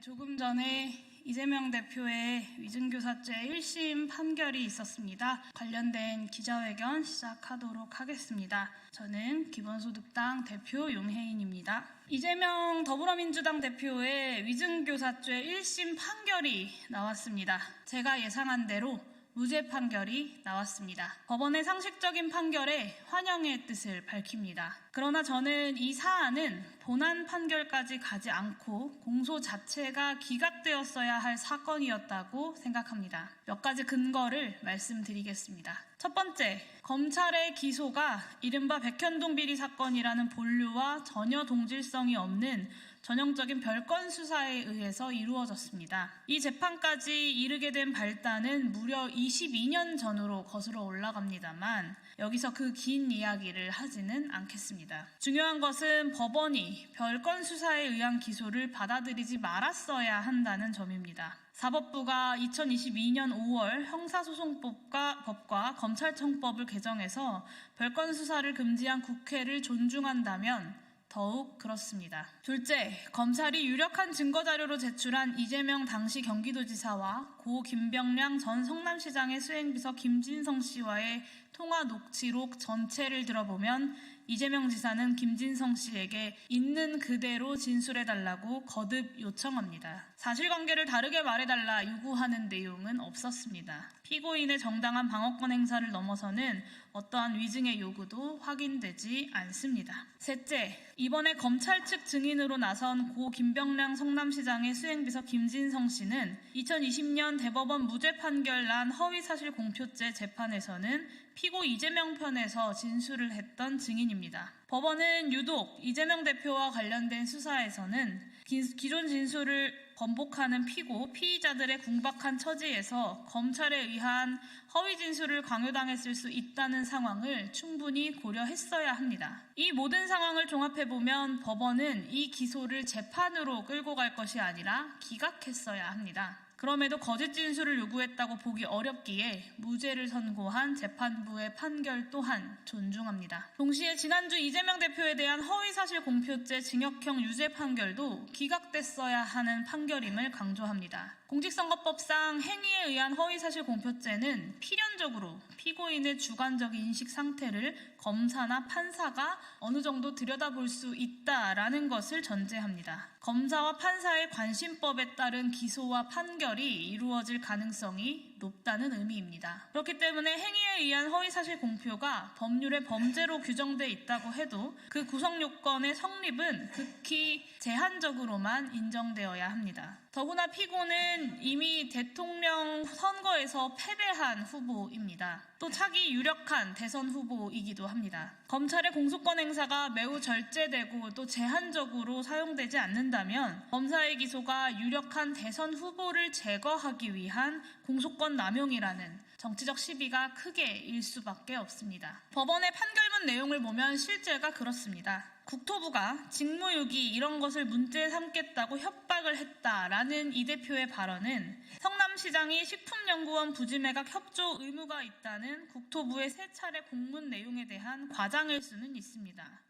네, 조금 전에 이재명 대표의 위증교사죄 1심 판결이 있었습니다. 관련된 기자회견 시작하도록 하겠습니다. 저는 기본소득당 대표 용혜인입니다. 이재명 더불어민주당 대표의 위증교사죄 1심 판결이 나왔습니다. 제가 예상한 대로 무죄 판결이 나왔습니다. 법원의 상식적인 판결에 환영의 뜻을 밝힙니다. 그러나 저는 이 사안은 본안 판결까지 가지 않고 공소 자체가 기각되었어야 할 사건이었다고 생각합니다. 몇 가지 근거를 말씀드리겠습니다. 첫 번째, 검찰의 기소가 이른바 백현동 비리 사건이라는 본류와 전혀 동질성이 없는 전형적인 별건 수사에 의해서 이루어졌습니다. 이 재판까지 이르게 된 발단은 무려 22년 전으로 거슬러 올라갑니다만 여기서 그 긴 이야기를 하지는 않겠습니다. 중요한 것은 법원이 별건 수사에 의한 기소를 받아들이지 말았어야 한다는 점입니다. 사법부가 2022년 5월 형사소송법과 법과 검찰청법을 개정해서 별건 수사를 금지한 국회를 존중한다면 더욱 그렇습니다. 둘째, 검찰이 유력한 증거 자료로 제출한 이재명 당시 경기도지사와 고 김병량 전 성남시장의 수행비서 김진성 씨와의 통화 녹취록 전체를 들어보면 이재명 지사는 김진성 씨에게 있는 그대로 진술해달라고 거듭 요청합니다. 사실관계를 다르게 말해달라 요구하는 내용은 없었습니다. 피고인의 정당한 방어권 행사를 넘어서는 어떠한 위증의 요구도 확인되지 않습니다. 셋째, 이번에 검찰 측 증인으로 나선 고 김병량 성남시장의 수행비서 김진성 씨는 2020년 대법원 무죄 판결 난 허위사실 공표죄 재판에서는 피고 이재명 편에서 진술을 했던 증인 입니다. 법원은 유독 이재명 대표와 관련된 수사에서는 기- 기존 진술을 번복하는 피고, 피의자들의 궁박한 처지에서 검찰에 의한 허위 진술을 강요당했을 수 있다는 상황을 충분히 고려했어야 합니다. 이 모든 상황을 종합해보면 법원은 이 기소를 재판으로 끌고 갈 것이 아니라 기각했어야 합니다. 그럼에도 거짓 진술을 요구했다고 보기 어렵기에 무죄를 선고한 재판부의 판결 또한 존중합니다. 동시에 지난주 이재명 대표에 대한 허위사실 공표죄 징역형 유죄 판결도 기각됐어야 하는 판결 임을 강조합니다. 공직선거법상 행위에 의한 허위사실 공표죄는 필연적으로 피고인의 주관적 인식 상태를 검사나 판사가 어느 정도 들여다볼 수 있다라는 것을 전제합니다. 검사와 판사의 관심법에 따른 기소와 판결이 이루어질 가능성이 높다는 의미입니다. 그렇기 때문에 행위에 의한 허위사실 공표가 법률의 범죄로 규정돼 있다고 해도 그 구성 요건의 성립은 극히 제한적으로만 인정되어야 합니다. 더구나 피고는 이미 대통령 선거에서 패배한 후보입니다. 또 차기 유력한 대선 후보이기도 합니다. 검찰의 공소권 행사가 매우 절제되고 또 제한적으로 사용되지 않는다면 검사의 기소가 유력한 대선 후보를 제거하기 위한 공소권 남용이라는 정치적 시비가 크게 일 수밖에 없습니다. 법원의 판결문 내용을 보면 실제가 그렇습니다. 국토부가 직무유기 이런 것을 문제 삼겠다고 협박을 했다라는 이 대표의 발언은 성남시장이 식품연구원 부지매각 협조 의무가 있다는 국토부의 세 차례 공문 내용에 대한 과장일 수는 있습니다.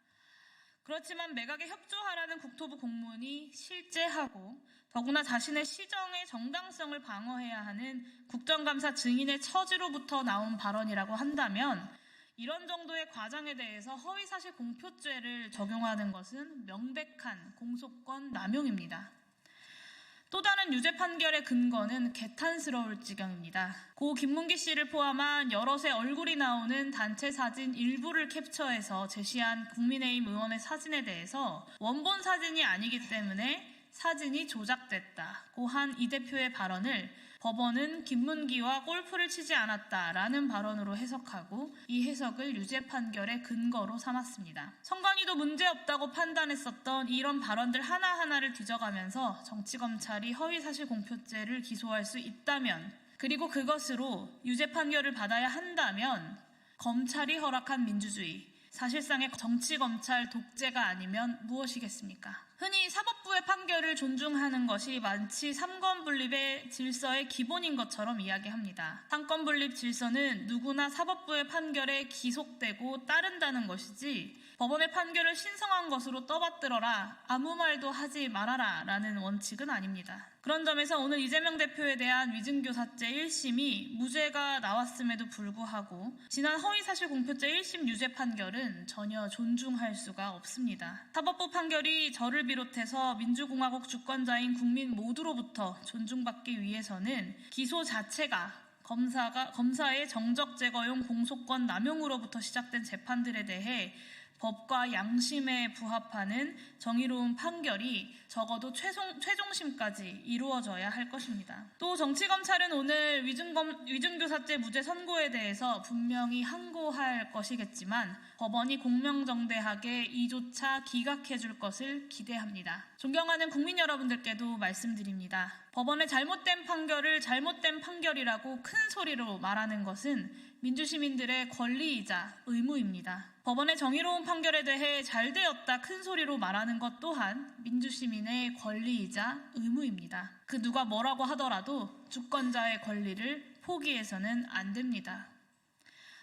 그렇지만 매각에 협조하라는 국토부 공문이 실제하고 더구나 자신의 시정의 정당성을 방어해야 하는 국정감사 증인의 처지로부터 나온 발언이라고 한다면 이런 정도의 과장에 대해서 허위사실 공표죄를 적용하는 것은 명백한 공소권 남용입니다. 또 다른 유죄 판결의 근거는 개탄스러울 지경입니다. 고 김문기 씨를 포함한 여럿의 얼굴이 나오는 단체 사진 일부를 캡처해서 제시한 국민의힘 의원의 사진에 대해서 원본 사진이 아니기 때문에 사진이 조작됐다고 한 이 대표의 발언을 법원은 김문기와 골프를 치지 않았다라는 발언으로 해석하고 이 해석을 유죄 판결의 근거로 삼았습니다. 선관위도 문제없다고 판단했었던 이런 발언들 하나하나를 뒤져가면서 정치검찰이 허위사실 공표죄를 기소할 수 있다면 그리고 그것으로 유죄 판결을 받아야 한다면 검찰이 허락한 민주주의, 사실상의 정치검찰 독재가 아니면 무엇이겠습니까? 흔히 사법부의 판결을 존중하는 것이 마치 삼권 분립의 질서의 기본인 것처럼 이야기합니다. 삼권 분립 질서는 누구나 사법부의 판결에 기속되고 따른다는 것이지 법원의 판결을 신성한 것으로 떠받들어라, 아무 말도 하지 말아라 라는 원칙은 아닙니다. 그런 점에서 오늘 이재명 대표에 대한 위증교사죄 1심이 무죄가 나왔음에도 불구하고 지난 허위사실 공표죄 1심 유죄 판결은 전혀 존중할 수가 없습니다. 사법부 판결이 저를 비롯해서 민주공화국 주권자인 국민 모두로부터 존중받기 위해서는 기소 자체가 검사가 검사의 정적 제거용 공소권 남용으로부터 시작된 재판들에 대해 법과 양심에 부합하는 정의로운 판결이 적어도 최종, 최종심까지 이루어져야 할 것입니다. 또 정치검찰은 오늘 위증검, 위증교사죄 무죄 선고에 대해서 분명히 항고할 것이겠지만 법원이 공명정대하게 이조차 기각해줄 것을 기대합니다. 존경하는 국민 여러분들께도 말씀드립니다. 법원의 잘못된 판결을 잘못된 판결이라고 큰 소리로 말하는 것은 민주시민들의 권리이자 의무입니다. 법원의 정의로운 판결에 대해 잘 되었다 큰 소리로 말하는 것 또한 민주시민의 권리이자 의무입니다. 그 누가 뭐라고 하더라도 주권자의 권리를 포기해서는 안 됩니다.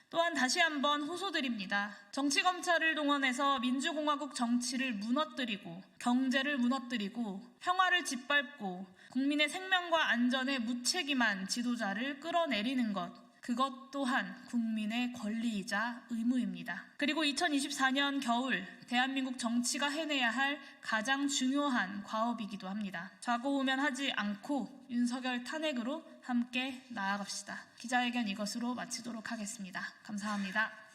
또한 다시 한번 호소드립니다. 정치검찰을 동원해서 민주공화국 정치를 무너뜨리고 경제를 무너뜨리고 평화를 짓밟고 국민의 생명과 안전에 무책임한 지도자를 끌어내리는 것 그것 또한 국민의 권리이자 의무입니다. 그리고 2024년 겨울 대한민국 정치가 해내야 할 가장 중요한 과업이기도 합니다. 좌고우면 하지 않고 윤석열 탄핵으로 함께 나아갑시다. 기자회견 이것으로 마치도록 하겠습니다. 감사합니다.